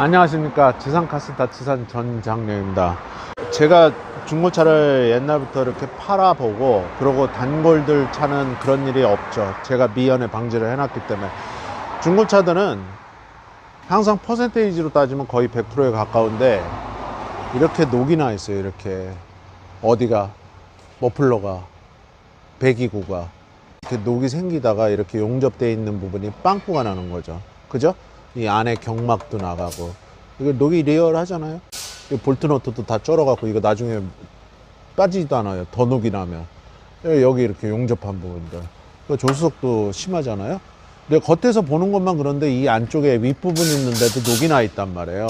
안녕하십니까. 지상카스타 지산 전장료입니다. 제가 중고차를 옛날부터 이렇게 팔아보고 그러고 단골들 차는 그런 일이 없죠. 제가 미연에 방지를 해놨기 때문에. 중고차들은 항상 퍼센테이지로 따지면 거의 100%에 가까운데 이렇게 녹이 나 있어요 이렇게. 어디가? 머플러가 배기구가. 이렇게 녹이 생기다가 이렇게 용접되어 있는 부분이 빵꾸가 나는 거죠. 그죠? 이 안에 경막도 나가고. 이거 녹이 리얼하잖아요. 이 볼트 너트도 다 쩔어갖고 이거 나중에 빠지지도 않아요. 더 녹이 나면. 여기 이렇게 용접한 부분들. 그 조수석도 심하잖아요. 근데 겉에서 보는 것만 그런데 이 안쪽에 윗부분 있는데도 녹이 나 있단 말이에요.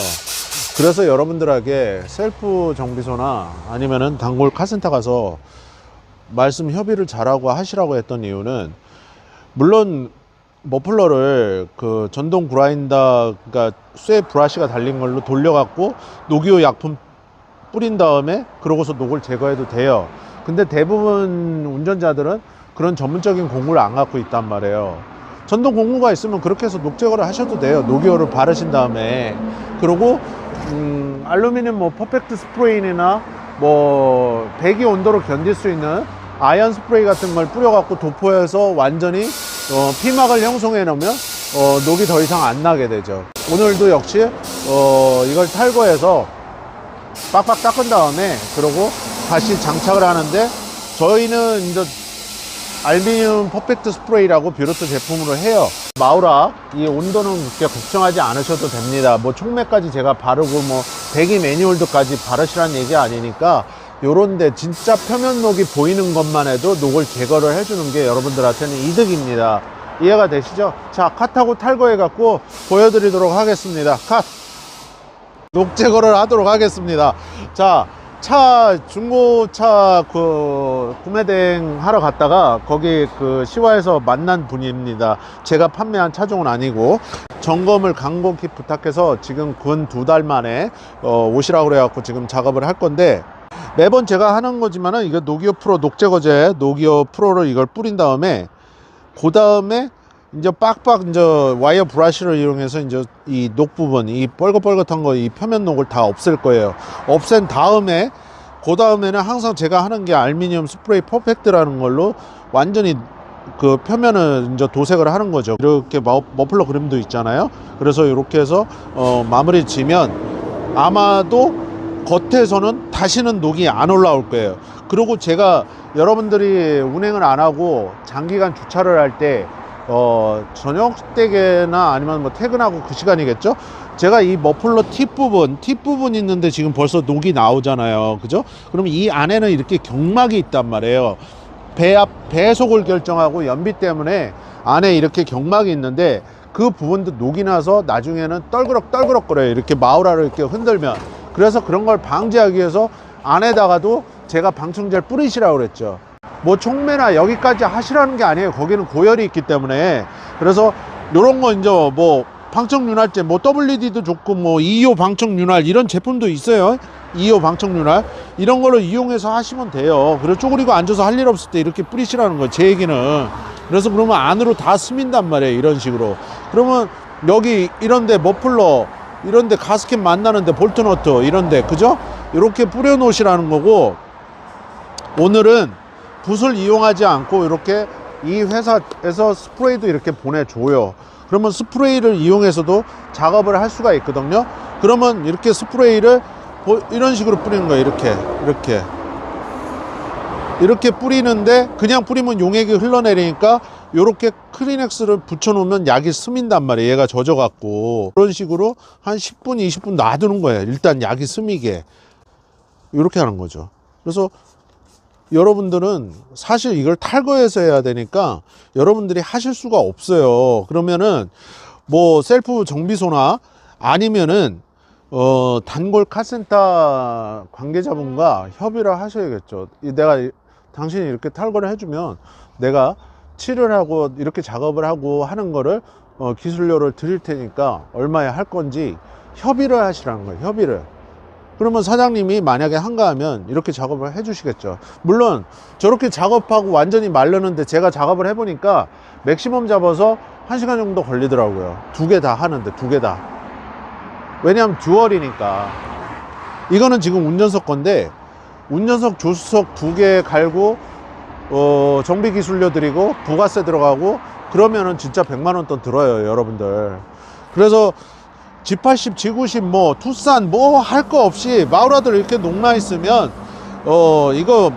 그래서 여러분들에게 셀프 정비소나 아니면은 단골 카센터 가서 말씀 협의를 잘하고 하시라고 했던 이유는 물론 머플러를 그 전동 그라인더 그러니까 쇠 브라시가 달린 걸로 돌려갖고 녹이오 약품 뿌린 다음에 그러고서 녹을 제거해도 돼요. 근데 대부분 운전자들은 그런 전문적인 공구를 안 갖고 있단 말이에요. 전동 공구가 있으면 그렇게 해서 녹 제거를 하셔도 돼요. 녹이오를 바르신 다음에 그리고 음, 알루미늄 뭐 퍼펙트 스프레인이나 뭐 배기 온도를 견딜 수 있는 아연 스프레이 같은 걸 뿌려갖고 도포해서 완전히 어, 피막을 형성해 놓으면 어, 녹이 더 이상 안 나게 되죠. 오늘도 역시 어, 이걸 탈거해서 빡빡 닦은 다음에 그러고 다시 장착을 하는데 저희는 이제 알미늄 퍼펙트 스프레이라고 뷰로트 제품으로 해요. 마우라 이 온도는 그렇게 걱정하지 않으셔도 됩니다. 뭐 촉매까지 제가 바르고 뭐 배기 매뉴얼도까지 바르시라는 얘기 아니니까 요런데 진짜 표면 녹이 보이는 것만 해도 녹을 제거를 해주는 게 여러분들한테는 이득입니다. 이해가 되시죠? 자, 컷하고 탈거해 갖고 보여드리도록 하겠습니다. 컷! 녹 제거를 하도록 하겠습니다. 자, 차 중고차 그 구매 대행 하러 갔다가 거기 그 시화에서 만난 분입니다. 제가 판매한 차종은 아니고 점검을 간곡히 부탁해서 지금 근 두 달 만에 어, 오시라고 그래갖고 지금 작업을 할 건데 매번 제가 하는 거지만은 이거 노기오 프로 녹제거제 노기오 프로를 이걸 뿌린 다음에 그 다음에 이제 빡빡 이제 와이어 브러쉬를 이용해서 이제 이 녹 부분 이 뻘긋뻘긋한 거 이 표면 녹을 다 없앨 거예요. 없앤 다음에 그 다음에는 항상 제가 하는 게 알미늄 스프레이 퍼펙트라는 걸로 완전히 그 표면을 이제 도색을 하는 거죠. 이렇게 머, 머플러 그림도 있잖아요. 그래서 이렇게 해서 어, 마무리 지면 아마도 겉에서는 다시는 녹이 안 올라올 거예요. 그리고 제가 여러분들이 운행을 안 하고 장기간 주차를 할때 어, 저녁 때게나 아니면 뭐 퇴근하고 그 시간이겠죠? 제가 이 머플러 팁 부분, 팁 부분 있는데 지금 벌써 녹이 나오잖아요. 그죠? 그러면 이 안에는 이렇게 경막이 있단 말이에요. 배 앞, 배속을 결정하고 연비 때문에 안에 이렇게 경막이 있는데 그 부분도 녹이 나서 나중에는 떨그럭 떨그럭 거려요. 이렇게 마우라를 이렇게 흔들면. 그래서 그런 걸 방지하기 위해서 안에다가도 제가 방충제를 뿌리시라고 그랬죠. 뭐 촉매나 여기까지 하시라는 게 아니에요. 거기는 고열이 있기 때문에. 그래서 요런 거 이제 뭐 방청 윤활제 뭐 WD도 좋고 뭐 2호 방청 윤활 이런 제품도 있어요. 2호 방청 윤활 이런 거를 이용해서 하시면 돼요. 그리고 쪼그리고 앉아서 할 일 없을 때 이렇게 뿌리시라는 거예요. 제 얘기는. 그래서 그러면 안으로 다 스민단 말이에요. 이런 식으로. 그러면 여기 이런데 머플러 이런데 가스켓 만나는데 볼트너트 이런데 그죠? 이렇게 뿌려 놓으시라는 거고 오늘은 붓을 이용하지 않고 이렇게 이 회사에서 스프레이도 이렇게 보내줘요. 그러면 스프레이를 이용해서도 작업을 할 수가 있거든요. 그러면 이렇게 스프레이를 보- 이런 식으로 뿌리는 거예요. 이렇게, 이렇게. 이렇게 뿌리는데 그냥 뿌리면 용액이 흘러내리니까 이렇게 크리넥스를 붙여놓으면 약이 스민단 말이에요. 얘가 젖어갖고. 그런 식으로 한 10분, 20분 놔두는 거예요. 일단 약이 스미게. 이렇게 하는 거죠. 그래서 여러분들은 사실 이걸 탈거해서 해야 되니까 여러분들이 하실 수가 없어요. 그러면은 뭐 셀프 정비소나 아니면은 어 단골 카센터 관계자분과 협의를 하셔야겠죠. 이 내가 이- 당신이 이렇게 탈거를 해주면 내가 칠을 하고 이렇게 작업을 하고 하는 거를 어, 기술료를 드릴 테니까 얼마에 할 건지 협의를 하시라는 거예요. 협의를. 그러면 사장님이 만약에 한가하면 이렇게 작업을 해 주시겠죠. 물론 저렇게 작업하고 완전히 말르는데 제가 작업을 해 보니까 맥시멈 잡아서 한시간 정도 걸리더라고요. 두 개 다 하는데 두 개 다. 왜냐하면 듀얼이니까 이거는 지금 운전석 건데 운전석 조수석 두 개 갈고 어, 정비 기술료 드리고 부가세 들어가고 그러면은 진짜 100만 원 돈 들어요 여러분들. 그래서 G80, G90 뭐 투싼 뭐 할 거 없이 마우라들 이렇게 녹나 있으면 어 이거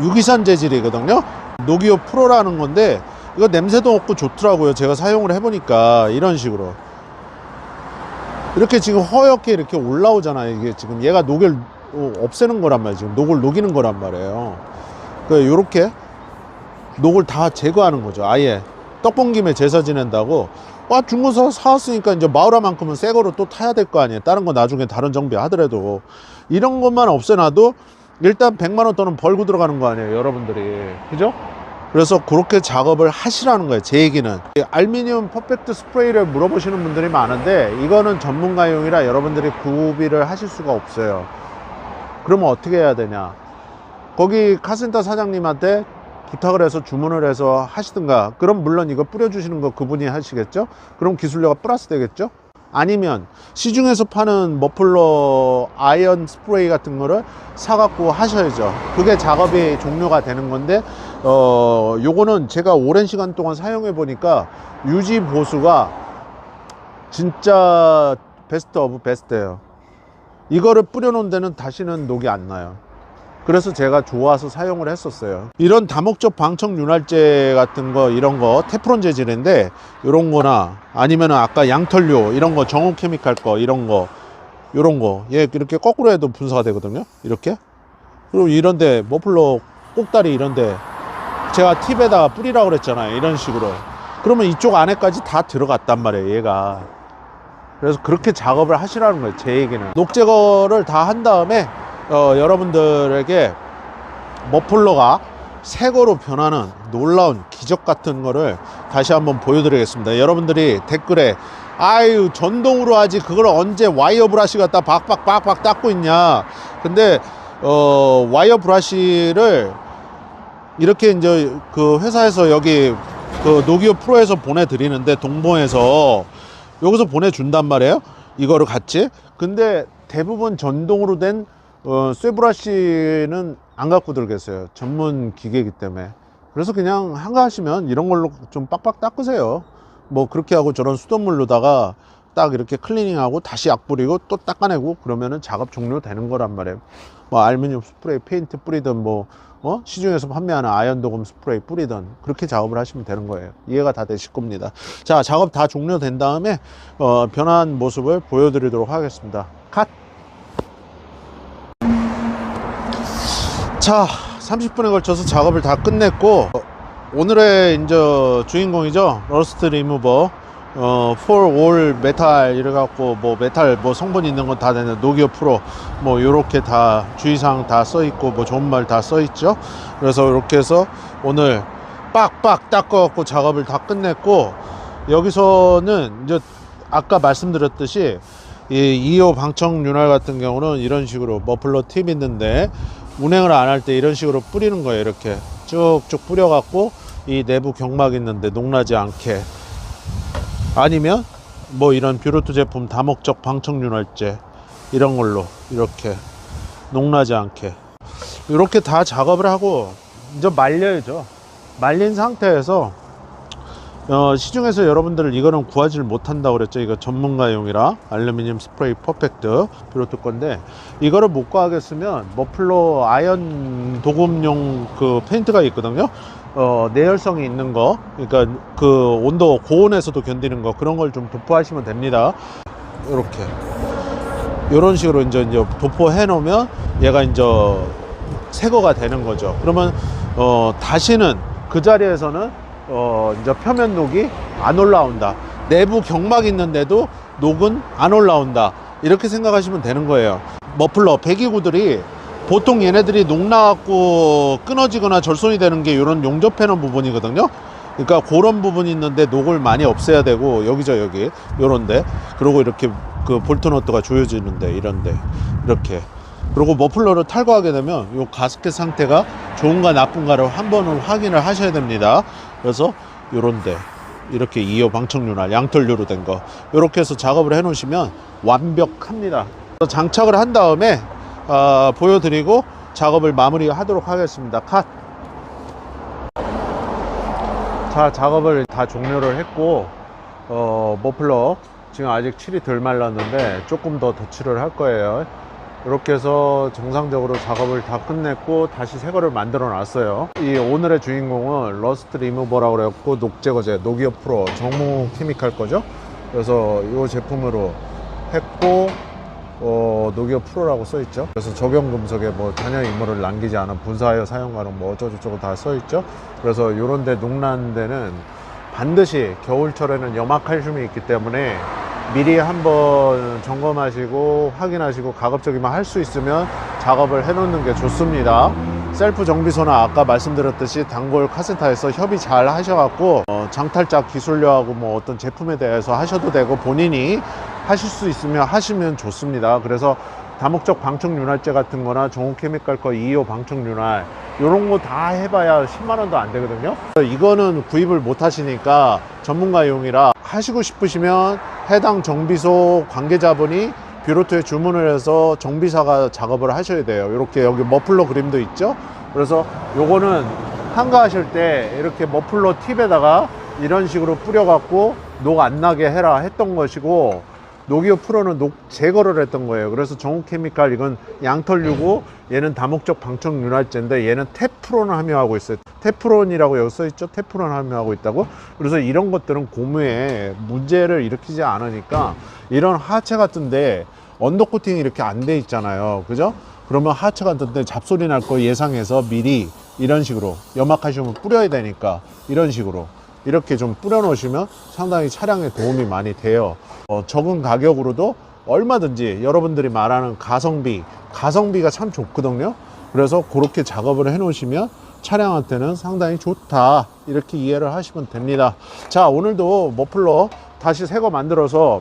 유기산 재질이거든요? 노기오 프로라는 건데 이거 냄새도 없고 좋더라고요. 제가 사용을 해보니까 이런 식으로. 이렇게 지금 허옇게 이렇게 올라오잖아요. 이게 지금 얘가 녹을 어, 없애는 거란 말이에요. 지금 녹을 녹이는 거란 말이에요. 그 요렇게 녹을 다 제거하는 거죠. 아예 떡본 김에 제사 지낸다고. 와 중고서 사왔으니까 이제 마우라만큼은 새 거로 또 타야 될 거 아니에요. 다른 거 나중에 다른 정비 하더라도. 이런 것만 없애놔도 일단 100만 원 돈은 벌고 들어가는 거 아니에요 여러분들이. 그죠? 그래서 그렇게 작업을 하시라는 거예요 제 얘기는. 이 알미늄 퍼펙트 스프레이를 물어보시는 분들이 많은데 이거는 전문가용이라 여러분들이 구비를 하실 수가 없어요. 그러면 어떻게 해야 되냐 거기 카센터 사장님한테 부탁을 해서 주문을 해서 하시든가. 그럼 물론 이거 뿌려주시는 거 그분이 하시겠죠? 그럼 기술료가 플러스 되겠죠? 아니면 시중에서 파는 머플러 아이언 스프레이 같은 거를 사갖고 하셔야죠. 그게 작업이 종료가 되는 건데 어 요거는 제가 오랜 시간 동안 사용해 보니까 유지 보수가 진짜 베스트 오브 베스트예요. 이거를 뿌려 놓은 데는 다시는 녹이 안 나요 그래서 제가 좋아서 사용을 했었어요. 이런 다목적 방청 윤활제 같은 거 이런 거 테프론 재질인데 이런 거나 아니면 아까 양털료 이런 거 정호 케미칼 거 이런 거 이런 거얘 이렇게 거꾸로 해도 분사가 되거든요? 이렇게? 그리고 이런데 머플러 꼭다리 이런데 제가 팁에다가 뿌리라고 그랬잖아요 이런 식으로. 그러면 이쪽 안에까지 다 들어갔단 말이에요 얘가. 그래서 그렇게 작업을 하시라는 거예요 제 얘기는. 녹 제거를 다 한 다음에 어, 여러분들에게 머플러가 새거로 변하는 놀라운 기적 같은 거를 다시 한번 보여드리겠습니다. 여러분들이 댓글에 아유 전동으로 하지 그걸 언제 와이어 브러쉬 갖다 박박박박 닦고 있냐. 근데 어, 와이어 브러쉬를 이렇게 이제 그 회사에서 여기 그 노기오 프로에서 보내드리는데 동봉에서 여기서 보내준단 말이에요. 이거를 같이. 근데 대부분 전동으로 된 어, 쇠브라시는 안 갖고 들겠어요. 전문 기계이기 때문에. 그래서 그냥 한가하시면 이런 걸로 좀 빡빡 닦으세요. 뭐 그렇게 하고 저런 수돗물로다가 딱 이렇게 클리닝하고 다시 약 뿌리고 또 닦아내고 그러면은 작업 종료되는 거란 말이에요. 뭐 알루미늄 스프레이 페인트 뿌리든 뭐 어? 시중에서 판매하는 아연 도금 스프레이 뿌리든 그렇게 작업을 하시면 되는 거예요. 이해가 다 되실 겁니다. 자, 작업 다 종료된 다음에 어, 변한 모습을 보여드리도록 하겠습니다. 컷! 자, 30분에 걸쳐서 작업을 다 끝냈고 어, 오늘의 이제 주인공이죠. 러스트 리무버. 어, 폴올 메탈 이래 갖고 뭐 메탈 뭐 성분 있는 건 다 되는 노기오 프로 뭐 요렇게 다 주의사항 다 써 있고 뭐 좋은 말 다 써 있죠. 그래서 이렇게 해서 오늘 빡빡 닦아 갖고 작업을 다 끝냈고 여기서는 이제 아까 말씀드렸듯이 이 2호 방청 윤활 같은 경우는 이런 식으로 머플러 팁 있는데 운행을 안 할 때 이런 식으로 뿌리는 거예요. 이렇게 쭉쭉 뿌려 갖고 이 내부 경막 있는데 녹나지 않게 아니면 뭐 이런 뷰로트 제품 다목적 방청 윤활제 이런 걸로 이렇게 녹나지 않게 이렇게 다 작업을 하고 이제 말려야죠. 말린 상태에서 어, 시중에서 여러분들 이거는 구하지를 못한다고 그랬죠. 이거 전문가용이라 알루미늄 스프레이 퍼펙트 비로트 건데 이거를 못 구하겠으면 머플러 아연 도금용 그 페인트가 있거든요. 어, 내열성이 있는 거, 그러니까 그 온도 고온에서도 견디는 거 그런 걸 좀 도포하시면 됩니다. 이렇게 이런 식으로 이제, 이제 도포해 놓으면 얘가 이제 새거가 되는 거죠. 그러면 어, 다시는 그 자리에서는 어, 이제 표면 녹이 안 올라온다. 내부 경막 있는데도 녹은 안 올라온다. 이렇게 생각하시면 되는 거예요. 머플러 배기구들이 보통 얘네들이 녹 나갖고 끊어지거나 절손이 되는 게 이런 용접해놓은 부분이거든요. 그러니까 그런 부분이 있는데 녹을 많이 없애야 되고 여기죠 여기 요런데 그리고 이렇게 그 볼트 너트가 조여지는데 이런데 이렇게 그리고 머플러를 탈거하게 되면 요 가스켓 상태가 좋은가 나쁜가를 한 번은 확인을 하셔야 됩니다. 그래서 요런데 이렇게 2호 방청류나 양털류로 된 거 이렇게 해서 작업을 해 놓으시면 완벽합니다. 장착을 한 다음에 어, 보여드리고 작업을 마무리 하도록 하겠습니다. 컷 자 작업을 다 종료를 했고 어, 머플러 지금 아직 칠이 덜 말랐는데 조금 더 덧칠을 할 거예요 이렇게 해서 정상적으로 작업을 다 끝냈고 다시 새 거를 만들어 놨어요 이 오늘의 주인공은 러스트 리무버라고 그랬고 녹제거제 노기어 프로 정무 케미칼 거죠 그래서 이 제품으로 했고 어, 노기어 프로라고 써 있죠. 그래서 적용 금속에 뭐 잔여 이물을 남기지 않은 분사하여 사용 가능 뭐 어쩌고저쩌고 다 써 있죠. 그래서 요런 데 녹난 데는 반드시 겨울철에는 염화칼슘이 있기 때문에 미리 한번 점검하시고 확인하시고 가급적이면 할 수 있으면 작업을 해 놓는 게 좋습니다. 셀프 정비소는 아까 말씀드렸듯이 단골 카센터에서 협의 잘 하셔갖고 어, 장탈작 기술료하고 뭐 어떤 제품에 대해서 하셔도 되고 본인이 하실 수 있으면 하시면 좋습니다. 그래서 다목적 방충 윤활제 같은 거나 정호 케미칼 거 2호 방충 윤활 이런 거 다 해봐야 10만 원도 안 되거든요. 이거는 구입을 못 하시니까 전문가용이라 하시고 싶으시면 해당 정비소 관계자분이 뷰로트에 주문을 해서 정비사가 작업을 하셔야 돼요. 이렇게 여기 머플러 그림도 있죠. 그래서 요거는 한가하실 때 이렇게 머플러 팁에다가 이런 식으로 뿌려 갖고 녹 안 나게 해라 했던 것이고 노기오 프로는 녹 제거를 했던 거예요. 그래서 정우 케미칼 이건 양털류고 얘는 다목적 방청 윤활제인데 얘는 테프론을 함유하고 있어요. 테프론이라고 여기 써 있죠. 테프론 함유하고 있다고. 그래서 이런 것들은 고무에 문제를 일으키지 않으니까 이런 하체 같은데 언더 코팅이 이렇게 안 돼 있잖아요. 그죠? 그러면 하체 같은데 잡소리 날 거 예상해서 미리 이런 식으로 염화칼슘을 뿌려야 되니까 이런 식으로 이렇게 좀 뿌려 놓으시면 상당히 차량에 도움이 많이 돼요. 어, 적은 가격으로도 얼마든지 여러분들이 말하는 가성비, 가성비가 참 좋거든요. 그래서 그렇게 작업을 해 놓으시면 차량한테는 상당히 좋다. 이렇게 이해를 하시면 됩니다. 자, 오늘도 머플러 다시 새 거 만들어서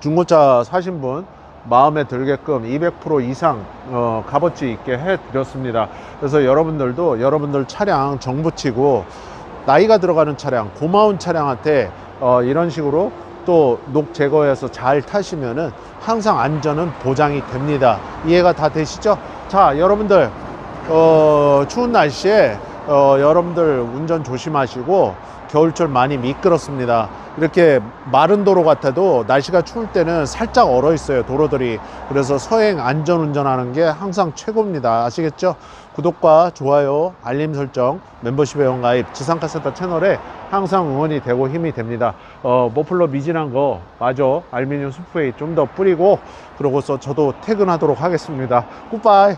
중고차 사신 분 마음에 들게끔 200% 이상 어, 값어치 있게 해 드렸습니다. 그래서 여러분들도 여러분들 차량 정붙이고 나이가 들어가는 차량, 고마운 차량한테 어, 이런 식으로 또 녹 제거해서 잘 타시면은 항상 안전은 보장이 됩니다. 이해가 다 되시죠? 자, 여러분들 어, 추운 날씨에 어, 여러분들 운전 조심하시고 겨울철 많이 미끄럽습니다. 이렇게 마른 도로 같아도 날씨가 추울 때는 살짝 얼어 있어요 도로들이. 그래서 서행 안전 운전하는 게 항상 최고입니다. 아시겠죠? 구독과 좋아요 알림 설정 멤버십 회원 가입 지상카센터 채널에 항상 응원이 되고 힘이 됩니다. 어, 머플러 미진한 거 마저 알루미늄 스프레이 좀 더 뿌리고 그러고서 저도 퇴근하도록 하겠습니다. 굿바이